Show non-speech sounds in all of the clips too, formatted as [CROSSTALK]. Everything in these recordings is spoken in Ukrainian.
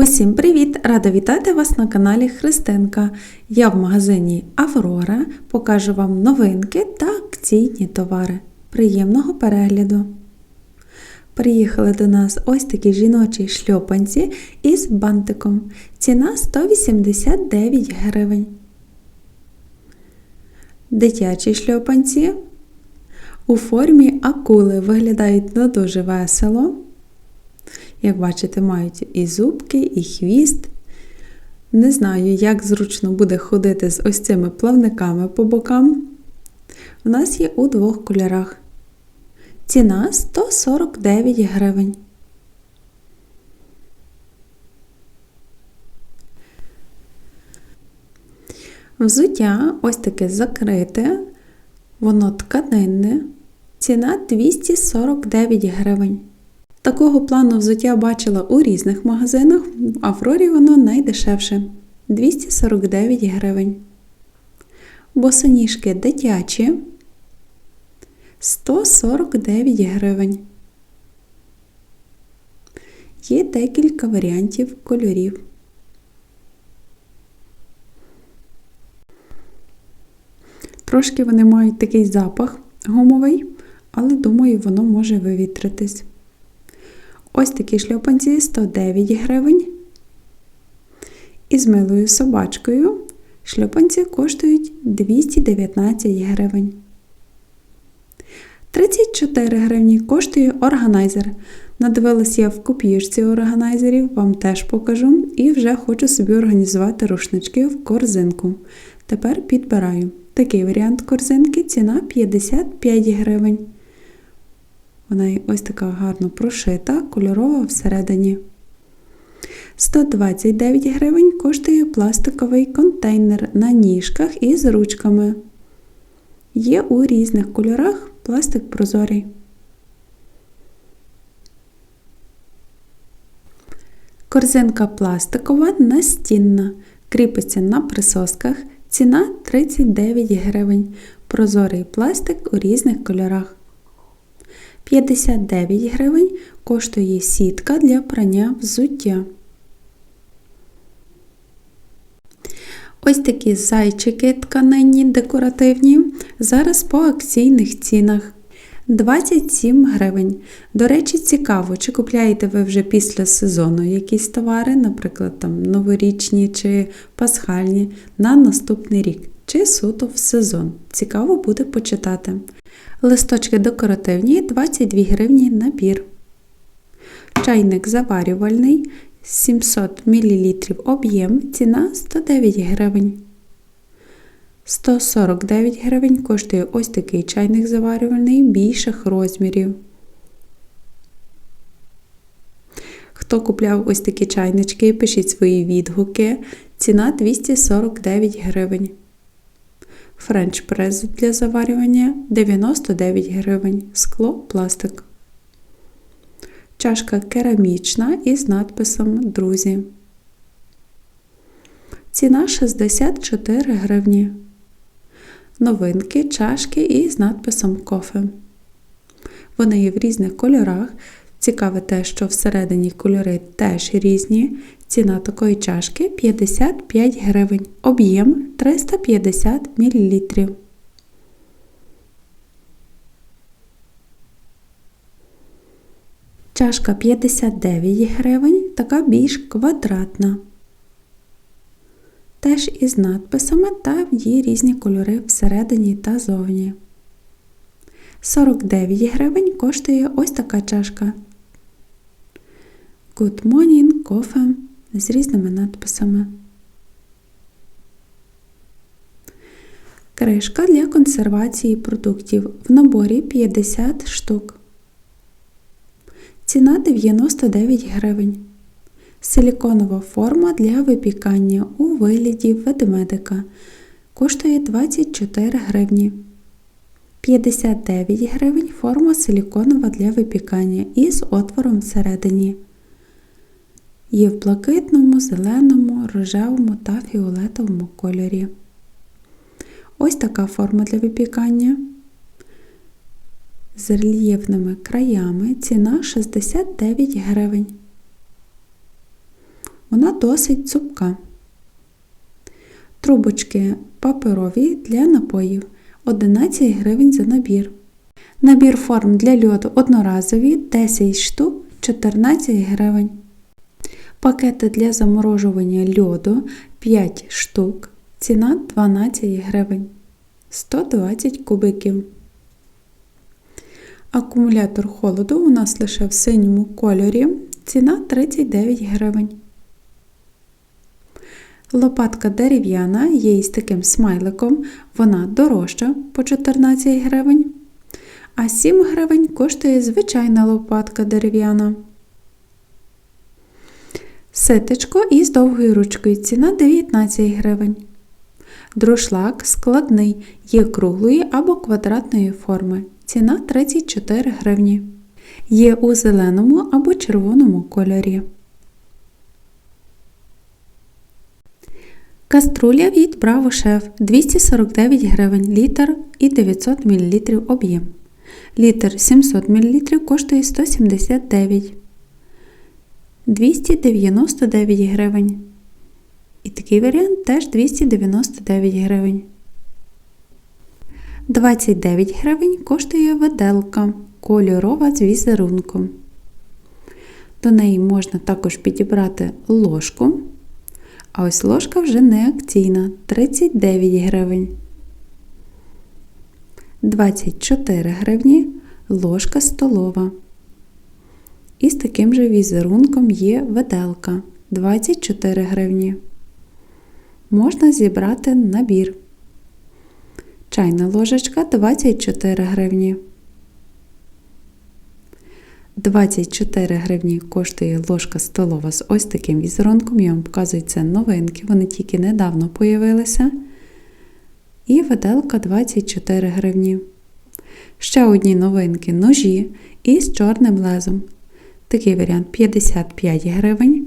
Усім привіт! Рада вітати вас на каналі Христинка. Я в магазині Аврора покажу вам новинки та акційні товари. Приємного перегляду! Приїхали до нас ось такі жіночі шльопанці із бантиком. Ціна 189 гривень. Дитячі шльопанці у формі акули виглядають не дуже весело. Як бачите, мають і зубки, і хвіст. Не знаю, як зручно буде ходити з ось цими плавниками по бокам. У нас є у двох кольорах. Ціна 149 гривень. Взуття ось таке закрите, воно тканинне. Ціна 249 гривень. Такого плану взуття бачила у різних магазинах, в Аврорі воно найдешевше 249 гривень. Босоніжки дитячі 149 гривень. Є декілька варіантів кольорів. Трошки вони мають такий запах гумовий, але думаю, воно може вивітритись. Ось такі шльопанці 109 гривень. І з милою собачкою шльопанці коштують 219 гривень. 34 гривні коштує органайзер. Надивилася я в копіюшці органайзерів, вам теж покажу. І вже хочу собі організувати рушнички в корзинку. Тепер підбираю. Такий варіант корзинки ціна 55 гривень. Вона ось така гарно прошита, кольорова всередині. 129 гривень коштує пластиковий контейнер на ніжках із ручками. Є у різних кольорах пластик прозорий. Корзинка пластикова настінна. Кріпиться на присосках. Ціна 39 гривень. Прозорий пластик у різних кольорах. 59 гривень коштує сітка для прання взуття. Ось такі зайчики тканинні декоративні. Зараз по акційних цінах. 27 гривень. До речі, цікаво, чи купляєте ви вже після сезону якісь товари, наприклад, там новорічні чи пасхальні, на наступний рік, чи суто в сезон. Цікаво буде почитати. Листочки декоративні 22 гривні набір. Чайник заварювальний 700 мл об'єм, ціна 109 гривень. 149 гривень коштує ось такий чайник заварювальний більших розмірів. Хто купляв ось такі чайнички, пишіть свої відгуки. Ціна 249 гривень. Френч прес для заварювання 99 гривень. Скло пластик. Чашка керамічна із надписом Друзі. Ціна 64 гривні. Новинки, чашки із надписом кофе. Вони є в різних кольорах. Цікаве те, що всередині кольори теж різні. Ціна такої чашки 55 гривень. Об'єм 350 мл. Чашка 59 гривень, така більш квадратна. Теж із надписами та є різні кольори всередині та зовні. 49 гривень коштує ось така чашка. Good morning, кофе з різними надписами. Кришка для консервації продуктів в наборі 50 штук. Ціна 99 гривень. Силіконова форма для випікання у вигляді ведмедика. Коштує 24 гривні. 59 гривень форма силіконова для випікання із отвором всередині. Є в блакитному, зеленому, рожевому та фіолетовому кольорі. Ось така форма для випікання. З рельєфними краями ціна 69 гривень. Вона досить цупка. Трубочки паперові для напоїв 11 гривень за набір. Набір форм для льоду одноразові 10 штук 14 гривень. Пакети для заморожування льоду 5 штук. Ціна 12 гривень. 120 кубиків. Акумулятор холоду у нас лише в синьому кольорі. Ціна 39 гривень. Лопатка дерев'яна є із таким смайликом. Вона дорожча по 14 гривень. А 7 гривень коштує звичайна лопатка дерев'яна. Ситечко із довгою ручкою. Ціна 19 гривень. Друшлак складний, є круглої або квадратної форми. Ціна 34 гривні. Є у зеленому або червоному кольорі. Каструля від Bravo Chef 249 гривень літр і 900 мл об'єм. Літр 700 мл коштує 179 299 гривень. І такий варіант теж 299 гривень. 29 гривень коштує виделка кольорова з візерунком. До неї можна також підібрати ложку. А ось ложка вже не акційна 39 гривень. 24 гривні ложка столова. І з таким же візерунком є виделка 24 гривні. Можна зібрати набір. Чайна ложечка 24 гривні. 24 гривні коштує ложка столова з ось таким візерунком. Я вам показую це новинки, вони тільки недавно появилися. І виделка 24 гривні. Ще одні новинки ножі із чорним лезом. Такий варіант 55 гривень.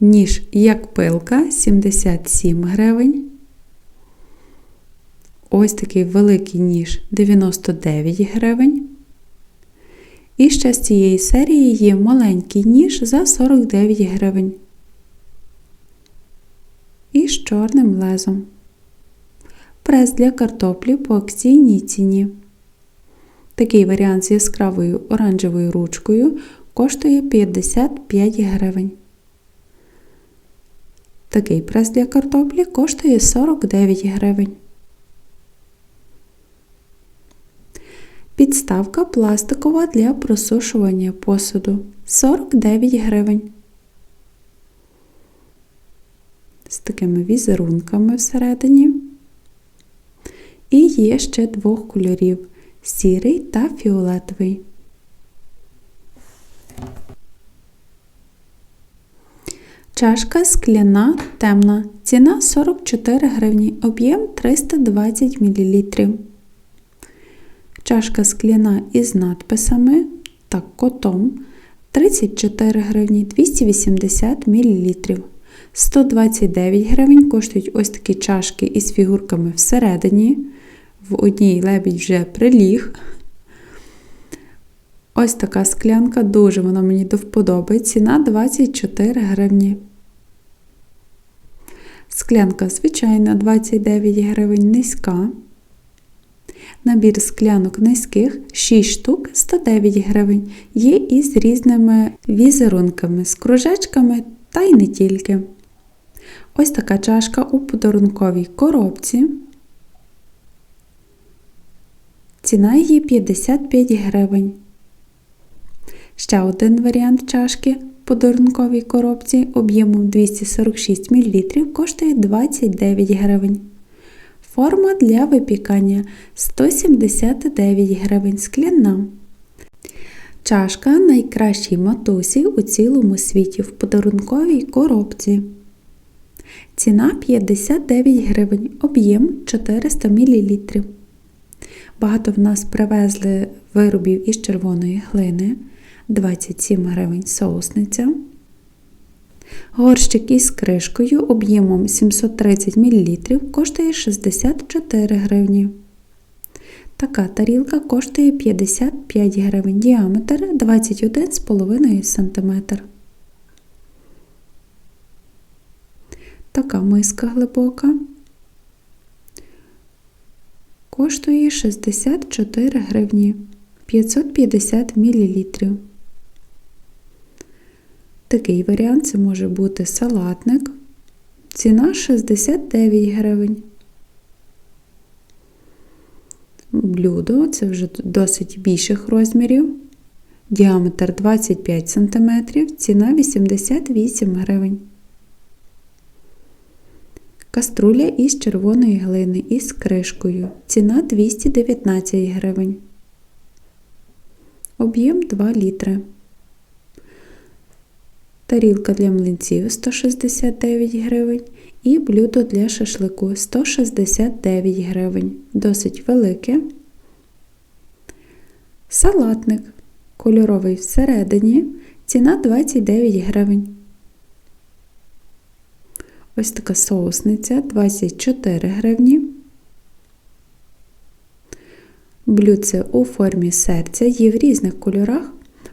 Ніж як пилка 77 гривень. Ось такий великий ніж 99 гривень. І ще з цієї серії є маленький ніж за 49 гривень. І з чорним лезом. Прес для картоплі по акційній ціні. Такий варіант з яскравою оранжевою ручкою коштує 55 гривень. Такий прес для картоплі коштує 49 гривень. Підставка пластикова для просушування посуду 49 гривень. З такими візерунками всередині. І є ще двох кольорів сірий та фіолетовий. Чашка скляна темна. Ціна 44 гривні, об'єм 320 мл. Чашка скляна із надписами та котом 34 гривні 280 мл. 129 гривень коштують ось такі чашки із фігурками всередині. В одній лебідь вже приліг. Ось така склянка, дуже вона мені до вподоби. Ціна 24 гривні. Склянка звичайна 29 гривень низька. Набір склянок низьких 6 штук 109 гривень. Є із різними візерунками, з кружечками та й не тільки. Ось така чашка у подарунковій коробці. Ціна її 55 гривень. Ще один варіант чашки в подарунковій коробці об'ємом 246 мл коштує 29 гривень. Форма для випікання 179 гривень скляна. Чашка найкращій матусі у цілому світі в подарунковій коробці. Ціна 59 гривень, об'єм 400 мл. Багато в нас привезли виробів із червоної глини 27 гривень соусниця. Горщик із кришкою об'ємом 730 мл коштує 64 гривні. Така тарілка коштує 55 гривень, діаметр 21,5 см. така миска глибока. Коштує 64 гривні 550 мл. Такий варіант це може бути салатник. Ціна 69 гривень. Блюдо це вже досить більших розмірів. Діаметр 25 см, ціна 88 гривень. Каструля із червоної глини із кришкою. Ціна 219 гривень. Об'єм 2 літри. Тарілка для млинців 169 гривень. І блюдо для шашлику 169 гривень. Досить велике. Салатник кольоровий всередині. Ціна 29 гривень. Ось така соусниця 24 гривні. Блюдце у формі серця є в різних кольорах.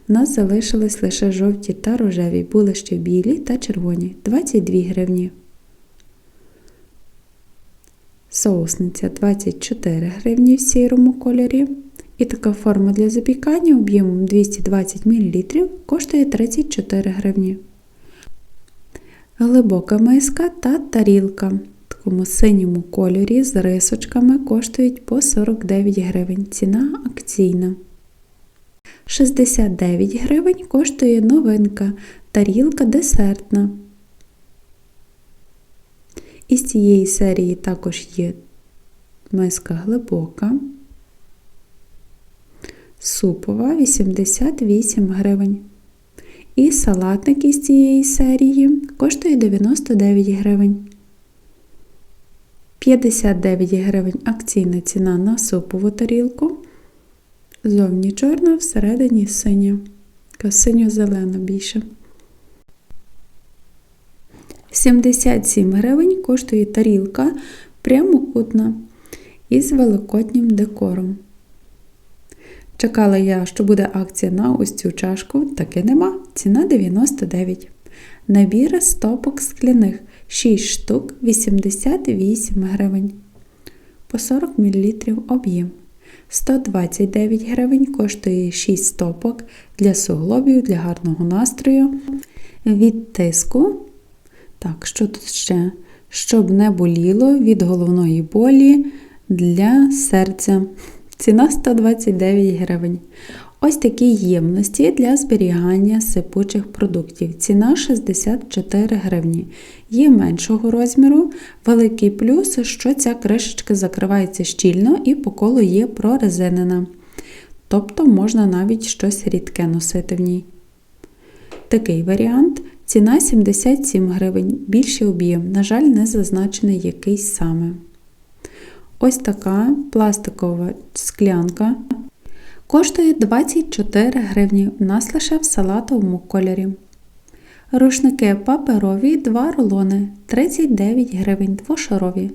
У нас залишились лише жовті та рожеві, були ще білі та червоні 22 гривні. Соусниця 24 гривні в сірому кольорі. І така форма для запікання об'ємом 220 мл коштує 34 гривні. Глибока миска та тарілка в такому синьому кольорі з рисочками коштують по 49 гривень. Ціна акційна. 69 гривень коштує новинка тарілка десертна. Із цієї серії також є миска глибока, супова 88 гривень. І салатник із цієї серії коштує 99 гривень. 59 гривень акційна ціна на супову тарілку. Зовні чорна, всередині синя. Синьо-зелена більше. 77 гривень коштує тарілка прямокутна із великоднім декором. Чекала я, що буде акція на ось цю чашку, таки нема. Ціна 99. Набір стопок скляних 6 штук 88 гривень. По 40 мл об'єм. 129 гривень коштує 6 стопок для суглобів, для гарного настрою. Від тиску. Так, що тут ще? Щоб не боліло від головної болі для серця. Ціна 129 гривень. Ось такі ємності для зберігання сипучих продуктів. Ціна 64 гривні. Є меншого розміру. Великий плюс, що ця кришечка закривається щільно і по колу є прорезинена. Тобто можна навіть щось рідке носити в ній. Такий варіант. Ціна 77 гривень, більший об'єм, на жаль, не зазначений якийсь саме. Ось така пластикова склянка. Коштує 24 гривні, у нас лише в салатовому кольорі. Рушники паперові 2 рулони 39 гривень двошарові.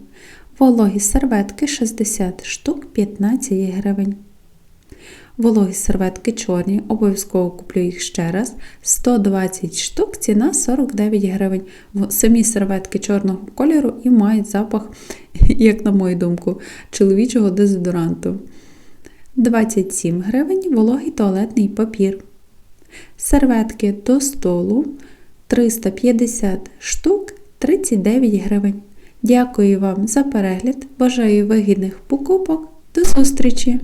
Вологі серветки 60 штук 15 гривень. Вологі серветки чорні, обов'язково куплю їх ще раз. 120 штук, ціна 49 гривень. Самі серветки чорного кольору і мають запах, [LAUGHS] як на мою думку, чоловічого дезодоранту. 27 гривень вологий туалетний папір. Серветки до столу 350 штук 39 гривень. Дякую вам за перегляд. Бажаю вигідних покупок. До зустрічі!